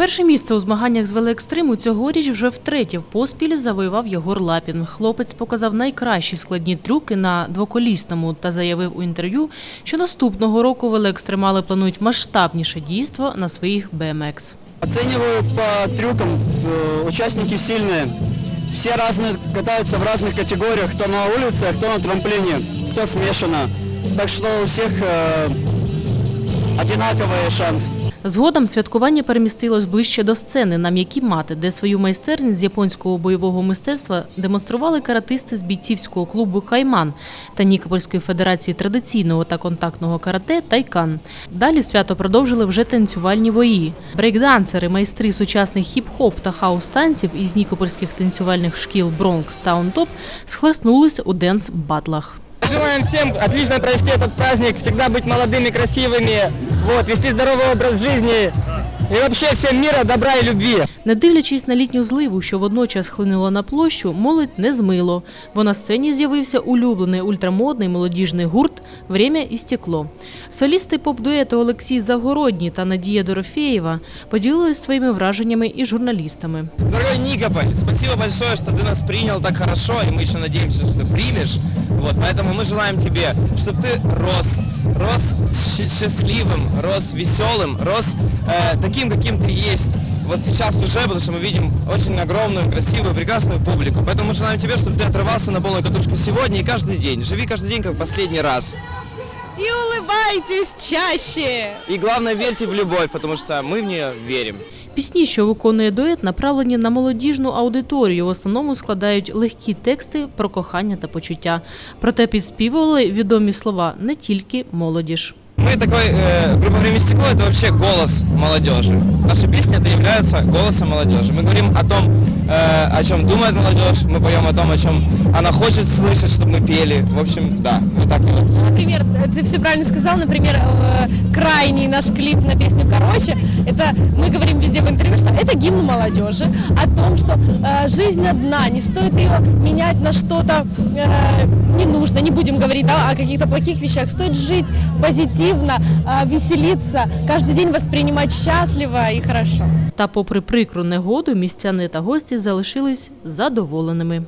Перше місце у змаганнях з велоекстриму цьогоріч вже втретє поспіль завоював Єгор Лапін. Хлопець показав найкращі складні трюки на двоколісному та заявив у інтерв'ю, що наступного року велоекстремали планують масштабніше дійство на своїх BMX. Оценивают по трюкам, э, участники сильные. Все разные катаются в разных категориях, кто на улице, а кто на трамплине, кто смешано. Так что у всех э, одинаковый шанс. Згодом святкування перемістилось ближче до сцени на м'які мати, де свою майстерність з японського бойового мистецтва демонстрували каратисти з бійцівського клубу Кайман та Нікопольської федерації традиційного та контактного карате Тайкан. Далі свято продовжили вже танцювальні бої. Брейкдансери, майстри сучасних хіп-хоп та хаус-танців із нікопольських танцювальних шкіл Бронкс та Онтоп схлеснулись у денс-батлах Желаем всем отлично провести этот праздник, всегда быть молодыми, красивыми, вот, вести здоровый образ жизни и вообще всем мира, добра и любви. Не дивлячись на літню зливу, що водночас хлинула на площу, молодь не змило, бо на сцені з'явився улюблений ультрамодний молодіжний гурт «Время і стекло». Солісти поп-дуету Олексій Завгородній та Надія Дорофєєва поділилися своїми враженнями із журналістами. Дорогой Никополь, спасибо большое, что ты нас принял так хорошо, и мы еще надеемся, что ты примешь. Вот, поэтому мы желаем тебе, чтобы ты рос, рос щ- счастливым, рос веселым, рос э, таким, каким ты есть. Вот сейчас уже, потому что мы видим очень огромную, красивую, прекрасную публику. Поэтому мы желаем тебе, чтобы ты отрывался на полную катушку сегодня и каждый день. Живи каждый день как последний раз. И улыбайтесь чаще. И главное, верьте в любовь, потому что мы в нее верим. Пісні, що виконує дует, направлені на молодіжну аудиторію. В основному складають легкі тексти про кохання та почуття. Проте підспівували відомі слова не тільки молодіж. Мы такой, э, группа «Время стекло» — это вообще голос молодежи. Наши песни это являются голосом молодежи. Мы говорим о том, э, о чем думает молодежь, мы поем о том, о чем она хочет слышать, чтобы мы пели. В общем, да, вот так вот. Например, ты все правильно сказал, например, э, крайний наш клип на песню «Короче», это мы говорим везде в интервью, что это гимн молодежи, о том, что э, жизнь одна, не стоит ее менять на что-то э, не нужно, не будем говорить да, о каких-то плохих вещах, стоит жить позитивно, позитивно, веселитися, кожен день восприймати щасливо і хорошо. Та, попри прикру негоду, містяни та гості залишились задоволеними.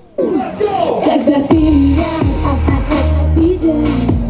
Когда ты меня видишь